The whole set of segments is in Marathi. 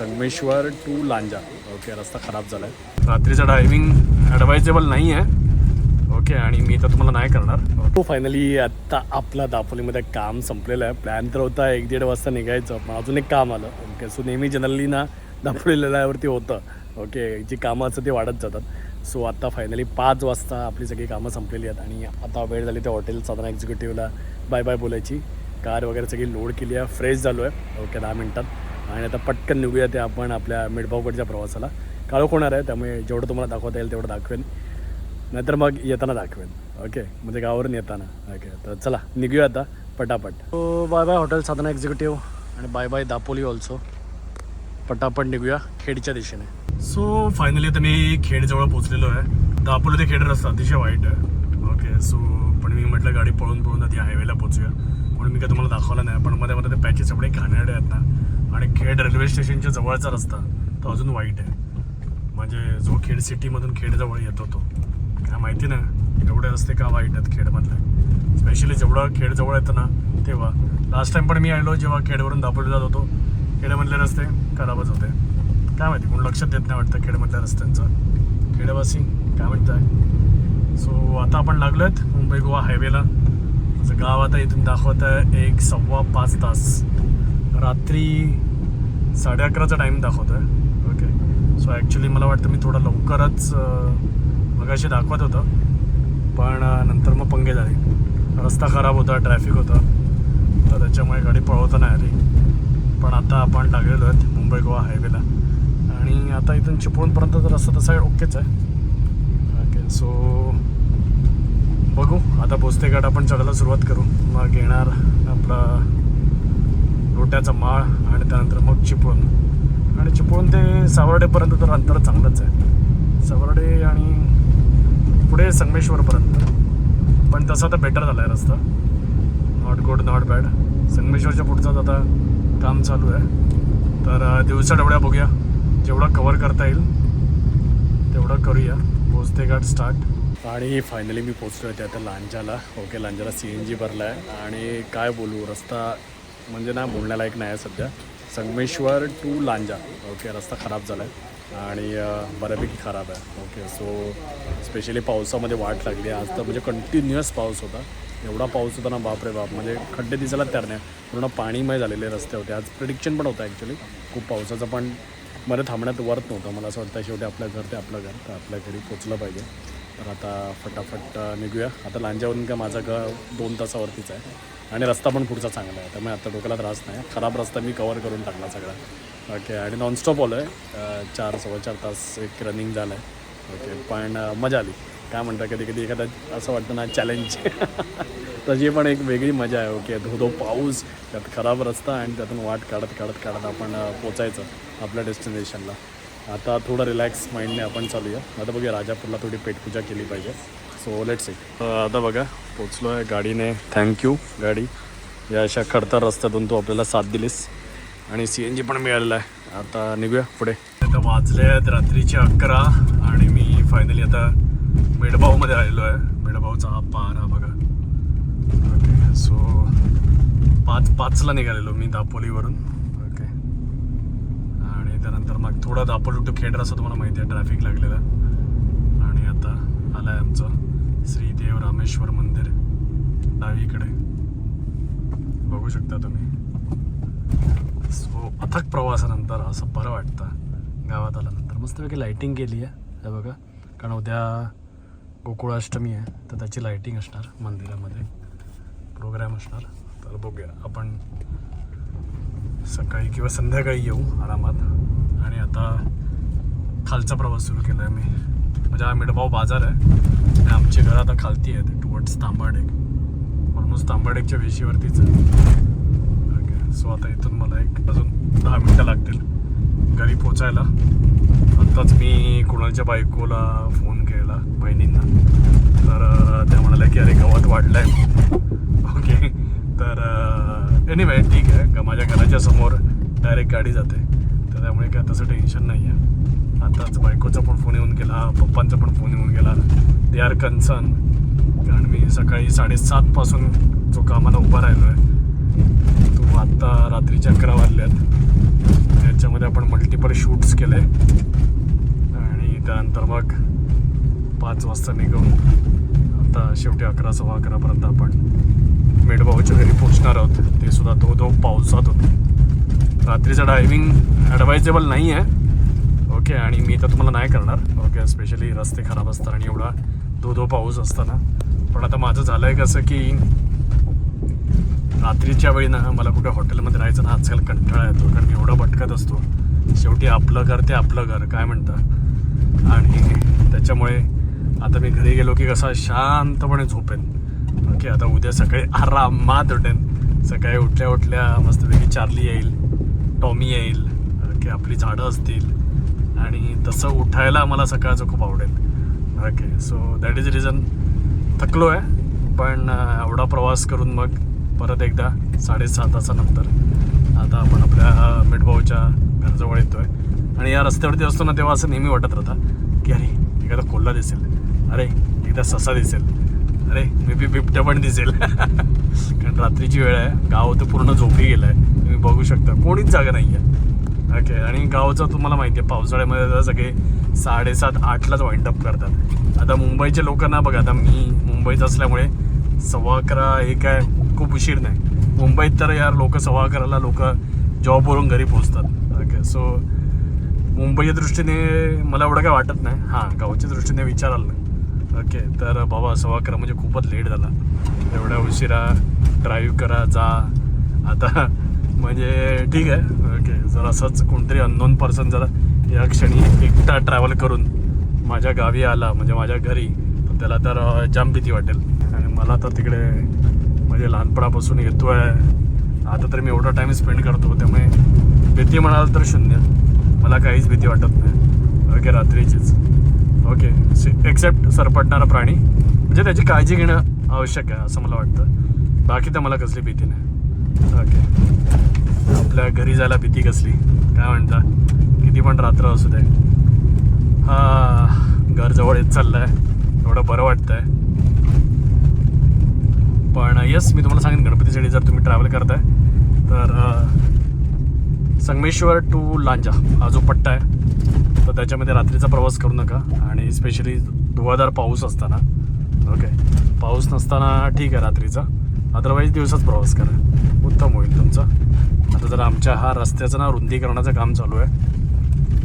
संगमेश्वर टू लांजा. ओके रस्ता खराब झाला आहे रात्रीचा ड्रायव्हिंग ॲडवायजेबल नाही आहे ओके आणि मी तर तुम्हाला नाही करणार. तो फायनली आत्ता आपला दापोलीमध्ये काम संपलेलं आहे. प्लॅन तर होता एक दीड वाजता निघायचं पण अजून एक काम आलं. ओके सो नेहमी जनरली ना दापोलीवरती होतं. ओके जी कामं असतात ती वाढत जातात. सो आता फायनली पाच वाजता आपली सगळी कामं संपलेली आहेत. आणि आता वेळ झाली त्या हॉटेल साधारण एक्झिक्युटिव्हला बाय बाय बोलायची. कार वगैरे सगळी लोड केली आहे. फ्रेश झालो आहे ओके दहा मिनटात. आणि आता पटकन निघूया ते आपण आपल्या मिडभावकडच्या प्रवासाला. काळोख होणार आहे त्यामुळे जेवढं तुम्हाला दाखवता येईल तेवढं दाखवेन. नाहीतर मग येताना दाखवेन. ओके म्हणजे गावावरून येताना. ओके तर चला निघूया आता पटापट. So bye bye hotel Sadhana executive आणि बाय बाय दापोली ऑल्सो पटापट निघूया खेडच्या दिशेने. सो फायनली आता मी खेडजवळ पोचलेलो आहे. दापोली ते खेड रस्ता अतिशय वाईट आहे. ओके सो पण मी म्हटलं गाडी पळून पळून आधी हायवेला पोहोचूया. म्हणून मी काय तुम्हाला दाखवलं नाही पण मध्ये मध्ये ते पॅचेस एवढे घाणेरडे आहेत ना. आणि खेड रेल्वे स्टेशनच्या जवळचा रस्ता तो अजून वाईट आहे. म्हणजे जो खेड सिटीमधून खेडजवळ येतो तो. काय माहिती ना एवढे रस्ते का वाईट आहेत खेडमधले? स्पेशली जेवढं खेडजवळ येतं ना तेव्हा. लास्ट टाइम पण मी आलो जेव्हा खेडवरून दापोली जात होतो. खेड्यामधले रस्ते खराबच होते. काय माहिती कोण लक्षात देत नाही वाटतं खेडमधल्या रस्त्यांचं. खेडवासी काय म्हणताय? सो आता आपण लागलो आहेत मुंबई गोवा हायवेला. गाव आता इथून दाखवत आहे एक सव्वा पाच तास. रात्री साडे अकराचा टाईम दाखवतो आहे ओके सो ॲक्च्युली मला वाटतं मी थोडं लवकरच मगाशी दाखवत होतं. पण नंतर मग पंगे झाले. रस्ता खराब होता ट्रॅफिक होता. तर त्याच्यामुळे गाडी पळवता नाही आली. पण आता आपण लागलेलो आहेत मुंबई गोवा हायवेला आणि आता इथून चिपळूणपर्यंत रस्ता तसा ओकेच आहे. ओके सो बघू. आता बोस्ते घाट आपण चढायला सुरुवात करू. मग येणार आपला लोट्याचा माळ आणि त्यानंतर मग चिपळूण. आणि चिपळूण ते सावर्डेपर्यंत तर अंतर चांगलंच आहे. सावर्डे आणि पुढे संगमेश्वरपर्यंत. पण तसा तर बेटर झाला आहे रस्ता. नॉट गुड नॉट बॅड संगमेश्वरच्या पुढचाच आता काम चालू आहे. तर अं, दिवसा डवड्या बघूया. जेवढा कवर करता येईल तेवढं करूया. पोचते घाट स्टार्ट आणि फायनली मी पोचलो आहे त्या लांजाला. ओके लांजाला सी एन जी भरला आहे आणि काय बोलू रस्ता म्हणजे ना बोलण्यालायक नाही आहे सध्या. संगमेश्वर टू लांजा. ओके रस्ता खराब झाला आहे आणि बऱ्यापैकी खराब आहे. ओके सो स्पेशली पावसामध्ये वाट लागली. आज तर म्हणजे कंटिन्युअस पाऊस होता. एवढा पाऊस होता ना बापरे बाप. म्हणजे खड्डे दिसायला तयार नाही. पूर्ण पाणीमय झालेले रस्ते होते. आज प्रिडिक्शन पण होतं ॲक्च्युली खूप पावसाचं पण मध्ये थांबण्यात वर्त नव्हतं. मला असं वाटतं शेवटी आपलं घर ते आपलं घर. तर आपल्या घरी पोचलं पाहिजे. तर आता फटाफट निघूया. आता लांजावरून का माझं घर दोन तासावरतीच आहे. आणि रस्ता पण पुढचा चांगला आहे. त्यामुळे आता डोक्याला त्रास नाही. खराब रस्ता मी कवर करून टाकला सगळा. ओके आणि नॉनस्टॉप आलो आहे चार सव्वा चार तास एक रनिंग झालं आहे ओके पण मजा आली. काय म्हणता कधी कधी एखादा असं वाटतं ना चॅलेंज तशी पण एक वेगळी मजा आहे. ओके धो धो पाऊस त्यात खराब रस्ता आणि त्यातून वाट काढत काढत काढत आपण पोचायचं आपल्या डेस्टिनेशनला आता थोडं रिलॅक्स माइंडने आपण चालूया. आता बघूया राजापूरला थोडी पेटपूजा केली पाहिजे. सो लेट्स इट आता बघा पोचलो आहे गाडीने थँक्यू गाडी. या अशा खडतर रस्त्यातून तू आपल्याला साथ दिलीस. आणि सी एन जी पण मिळालेलं आहे. आता निघूया पुढे. आता वाजले आहेत रात्रीचे अकरा आणि मी फायनली आता मेडभाऊमध्ये आलेलो आहे. मेडभाऊचा हा पार हा बघा. ओके सो पाच पाचला निघालेलो मी दापोलीवरून. ओके आणि त्यानंतर मग थोडं दापोली टू खेड असं तुम्हाला माहिती आहे ट्रॅफिक लागलेलं. आणि आता आलं आहे आमचं. श्रीदेव रामेश्वर मंदिर डावीकडे. बघू शकता तुम्ही. सो अथक प्रवासानंतर असं बरं वाटतं. गावात आल्यानंतर मस्तपैकी लाईटिंग केली आहे हे बघा कारण उद्या गोकुळाष्टमी आहे तर त्याची लाईटिंग असणार मंदिरामध्ये. प्रोग्राम असणार. तर बघूया. आपण सकाळी किंवा संध्याकाळी येऊ आरामात. आणि आता खालचा प्रवास सुरू केला आहे मी म्हणजे हा मिडभाव बाजार आहे. आणि आमचे घर आता खालती आहेत टुवर्ड्स तांबाडेक ऑलमोस्ट तांबाडेकच्या वेशीवरतीच आहे. ओके सो आता इथून मला एक अजून दहा मिनटं लागतील घरी पोचायला. आत्ताच मी कुणालच्या बायकोला फोन केला बहिणींना. तर त्या म्हणाल्या की अरे गवत वाढलं आहे ओके तर एनिवे ठीक आहे. का माझ्या घराच्या समोर डायरेक्ट गाडी जाते. तर त्यामुळे काय तसं टेन्शन नाही आहे आताच बायकोचा पण फोन येऊन गेला पप्पांचा पण फोन येऊन गेला. दे आर कन्सर्न कारण मी सकाळी साडेसातपासून जो कामाला उभा राहिलो आहे तो आत्ता रात्रीच्या अकरा वाजल्यात. त्याच्यामध्ये आपण मल्टिपल शूट्स केले. आणि त्यानंतर मग पाच वाजता निघून आता शेवटी अकरा सव्वा अकरापर्यंत आपण मेडभाऊच्या घरी पोचणार आहोत. ते सुद्धा धो धो पावसात होते. रात्रीचं ड्रायव्हिंग ॲडवायजेबल नाही आहे ओके आणि मी तर तुम्हाला नाही करणार ओके? स्पेशली रस्ते खराब असतात आणि एवढा दो दो पाऊस असताना. पण आता माझं झालं आहे कसं की रात्रीच्या वेळी ना मला कुठे हॉटेलमध्ये राहायचं ना आजकाल कंटाळा येतो कारण मी एवढा भटकत असतो. शेवटी आपलं घर ते आपलं घर काय म्हणतं? आणि त्याच्यामुळे आता मी घरी गेलो की कसा शांतपणे झोपेन. ओके आता उद्या सकाळी आरामात उठेन. सकाळी उठल्या उठल्या मस्तपैकी चार्ली येईल टॉमी येईल की आपली झाडं असतील. आणि तसं उठायला मला सकाळचं खूप आवडेल. Okay so that is reason थकलो आहे. पण एवढा प्रवास करून मग परत एकदा साडेसहा तासानंतर आता आपण आपल्या मिठभाऊच्या घराजवळ येतो आहे आणि या रस्त्यावरती असतो ना तेव्हा असं नेहमी वाटत राहतं की अरे एखादा कोल्हा दिसेल. अरे एकदा ससा दिसेल. अरे मे बी बिबट्या पण दिसेल. कारण रात्रीची वेळ आहे. गाव तर पूर्ण झोपी गेलं आहे तुम्ही बघू शकता. कोणीच जागा नाही आहे ओके आणि गावचं तुम्हाला माहिती आहे पावसाळ्यामध्ये तर सगळे साडेसात आठलाच वाईंड अप करतात. आता मुंबईचे लोकांना बघा आता मी मुंबईत असल्यामुळे सव्वा अकरा हे काय खूप उशीर नाही. मुंबईत तर यार लोक सव्वा अकराला लोक जॉबवरून घरी पोहोचतात. ओके सो मुंबईच्या दृष्टीने मला एवढं काय वाटत नाही. हां गावच्या दृष्टीने विचाराल ना ओके तर बाबा सव्वा अकरा म्हणजे खूपच लेट झाला. एवढ्या उशिरा ड्राईव्ह करा जा. आता म्हणजे ठीक आहे. ओके जर असंच कोणतरी अननोन पर्सन जरा या क्षणी एकटा ट्रॅव्हल करून माझ्या गावी आला म्हणजे माझ्या घरी तर त्याला तर जाम भीती वाटेल. आणि मला तर तिकडे म्हणजे लहानपणापासून येतो आहे आता तर मी एवढा टाईम स्पेंड करतो त्यामुळे भीती म्हणाल तर शून्य. मला काहीच भीती वाटत नाही. ओके रात्रीचीच. ओके एक्सेप्ट सरपटणारा प्राणी. म्हणजे त्याची काळजी घेणं आवश्यक आहे असं मला वाटतं. बाकी तर मला कसली भीती नाही. ओके आपल्या घरी जायला भीती कसली? काय म्हणता? किती पण रात्र असू दे. हा घर जवळ येत चाललंय. एवढं बरं वाटतंय. पण येस मी तुम्हाला सांगेन गणपतीसाठी जर तुम्ही ट्रॅव्हल करताय तर संगमेश्वर टू लांजा हा जो पट्टा आहे तर त्याच्यामध्ये रात्रीचा प्रवास करू नका. आणि स्पेशली धुवाधार पाऊस असताना. ओके पाऊस नसताना ठीक आहे रात्रीचा. अदरवाईज दिवसाच प्रवास करा. उत्तम होईल तुमचा. आता जर आमच्या हा रस्त्याचं ना रुंदीकरणाचं काम चालू आहे.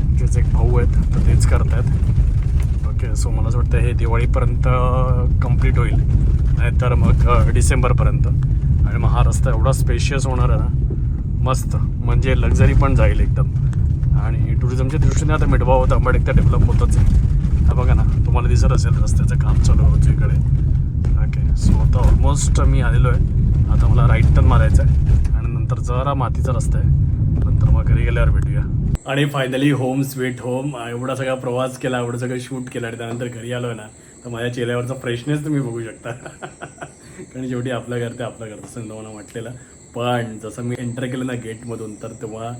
आमचेच एक भाऊ आहेत तर तेच करत आहेत ओके सो मला असं वाटतं हे दिवाळीपर्यंत कंप्लीट होईल. नाहीतर मग डिसेंबरपर्यंत. आणि मग हा रस्ता एवढा स्पेशियस होणार आहे ना मस्त. म्हणजे लक्झरी पण जाईल एकदम. आणि टुरिझमच्या दृष्टीने आता मिठभाव होता अंबड एकदा डेव्हलप होतच आहे. हा बघा ना तुम्हाला दिसत असेल रस्त्याचं काम चालू होतं इकडे. ओके सो आता ऑलमोस्ट मी आलेलो आहे. आता मला राईट टर्न मारायचं आहे. आणि नंतर जरा मातीचा रस्ता आहे. नंतर मग घरी गेल्यावर भेटूया. आणि फायनली होम स्वीट होम एवढा सगळा प्रवास केला एवढं सगळं शूट केलं आणि त्यानंतर घरी आलो ना तर माझ्या चेहऱ्यावरचा फ्रेशनेस तुम्ही बघू शकता. कारण शेवटी आपलं घर ते आपलं घर तसं नवना वाटलेलं. पण जसं मी एंटर केलं ना गेटमधून तर तेव्हा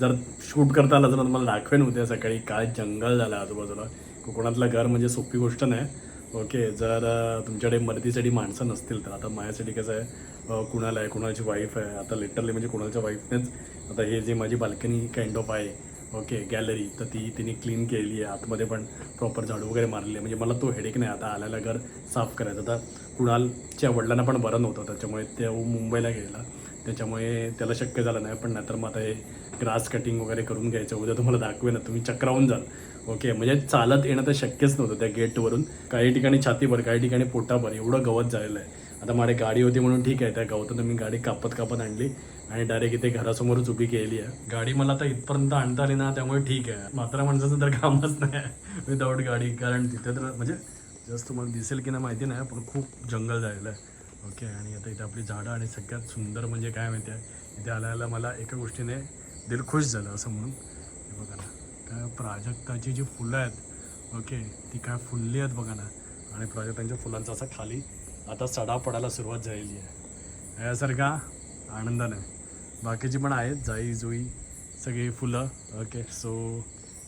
जर शूट करता आलं तर तुम्हाला दाखवेन उद्या सकाळी. काय जंगल झालं आजूबाजूला. कोकणातलं घर म्हणजे सोपी गोष्ट नाही. ओके जर तुमच्याकडे मदतीसाठी माणसं नसतील तर आता माझ्यासाठी कसं आहे कुणाला आहे कुणाची वाईफ आहे आता लिटरली म्हणजे कुणाच्या वाईफनेच आता हे जे माझी बाल्कनी काइंड ऑफ आहे ओके गॅलरी तर ती तिने क्लीन केली आहे आतमध्ये पण प्रॉपर झाडू वगैरे मारली आहे. म्हणजे मला तो हेडेक नाही आता आल्याला घर साफ करायचं. आता कुणालच्या वडिलांना पण बरं नव्हतं त्याच्यामुळे ते मुंबईला गेला. त्याच्यामुळे त्याला शक्य झालं नाही पण नाहीतर मग आता हे ग्रास कटिंग वगैरे करून घ्यायचं. उद्या तुम्हाला दाखवेन तुम्ही चक्रावून जाल. ओके म्हणजे चालत येणं तर शक्यच नव्हतं त्या गेटवरून काही ठिकाणी छातीभर काही ठिकाणी पोटाभर एवढं गवत झालेलं आहे. आता माझी गाडी होती म्हणून ठीक आहे त्या गवतानं मी गाडी कापत कापत आणली आणि डायरेक्ट इथे घरासमोरच उभी केली आहे. गाडी मला आता इथपर्यंत आणता आली ना त्यामुळे ठीक आहे. मात्र माणसाचं तर कामच नाही विदाऊट गाडी. कारण तिथे तर म्हणजे जस्ट तुम्हाला दिसेल की नाही माहिती नाही पण खूप जंगल झालेलं आहे. ओके आणि आता इथे आपली झाडं आणि सगळ्यात सुंदर म्हणजे काय माहिती आहे? इथे आल्याला मला एका गोष्टीने दिल खुश झालं असं म्हणून. हे बघा ना काय प्राजक्ताची जी फुलं आहेत ओके ती काय फुलली आहेत बघा ना. आणि प्राजक्तांच्या फुलांचा असा खाली आता सडा पडायला सुरुवात झालेली आहे. यासारखा आनंदाने. बाकीची पण आहेत जाई जुई सगळी फुलं ओके सो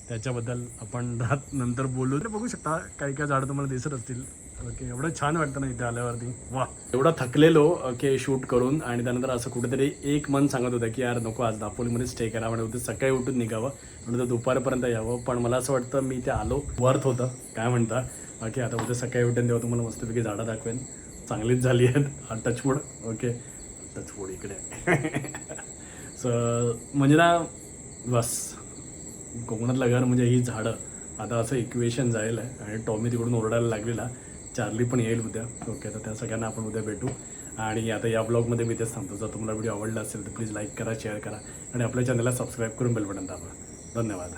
त्याच्याबद्दल आपण रात नंतर बोलू. तर बघू शकता काही काही झाडं तुम्हाला दिसत असतील. ओके एवढं छान वाटतं ना इथे आल्यावरती. वा एवढं थकलेलो ओके शूट करून आणि त्यानंतर असं कुठेतरी एक मन सांगत होतं की यार नको आज दापोलीमध्ये स्टे करा. म्हणजे उद्या सकाळी उठून निघावं. म्हणजे दुपारपर्यंत यावं. पण मला असं वाटतं मी ते आलो वर्थ होतं. काय म्हणता? ओके आता उद्या सकाळी उठून तेव्हा तुम्हाला मस्तपैकी झाडं दाखवेन. चांगलीच झाली आहेत. Touchwood okay. टचवूड इकडे. सो म्हणजे ना बस. कोकणातलं घर म्हणजे ही झाडं. आता असं इक्वेशन जायला आहे. आणि टॉमी तिकडून ओरडायला लागलेला. चार्ली पण येईल उद्या. ओके तर त्या सगळ्यांना आपण उद्या भेटू. आणि आता या ब्लॉगमध्ये मी तेच सांगतो जर तुम्हाला व्हिडिओ आवडला असेल तर प्लीज लाईक करा शेअर करा. आणि आपल्या चॅनलला सबस्क्राईब करून बेल बटन दाबा. धन्यवाद.